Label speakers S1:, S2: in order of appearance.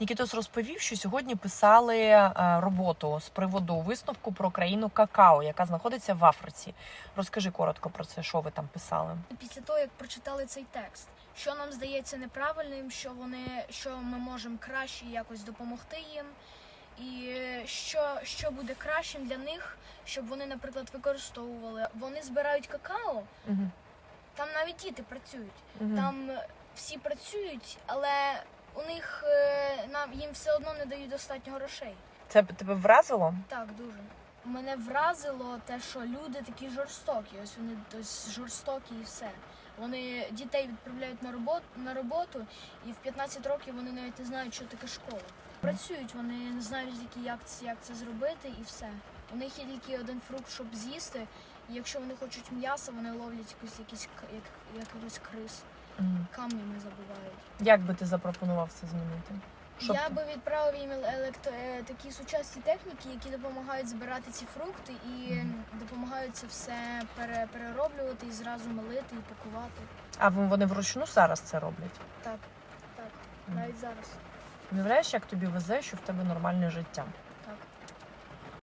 S1: Нікітос розповів, що сьогодні писали е, роботу з приводу висновку про країну какао, яка знаходиться в Африці. Розкажи коротко про це, що ви там писали.
S2: Після того, як прочитали цей текст, що нам здається неправильним, що вони, що ми можемо краще якось допомогти їм, і е, що, що буде кращим для них, щоб вони, наприклад, використовували. Вони збирають какао, там навіть діти працюють. Там всі працюють, але у них е, їм все одно не дають достатньо грошей.
S1: Це б тебе вразило?
S2: Так, дуже. Мене вразило те, що люди такі жорстокі. Ось вони ось жорстокі і все. Вони дітей відправляють на роботу на роботу, і в 15 років вони навіть не знають, що таке школа. Працюють, вони не знають, які як це, як це зробити, і все. У них є тільки один фрукт, щоб з'їсти. І якщо вони хочуть м'яса, вони ловлять якусь якісь як, якихось крис, камнями забивають.
S1: Як би ти запропонував це змінити? Щоб
S2: Я би відправив їм електро... е, такі сучасні техніки, які допомагають збирати ці фрукти і допомагають це все пере... перероблювати і зразу милити і пакувати.
S1: А вони вручну зараз це роблять?
S2: Так, так, навіть зараз.
S1: Уявляєш, як тобі везе, що в тебе нормальне життя?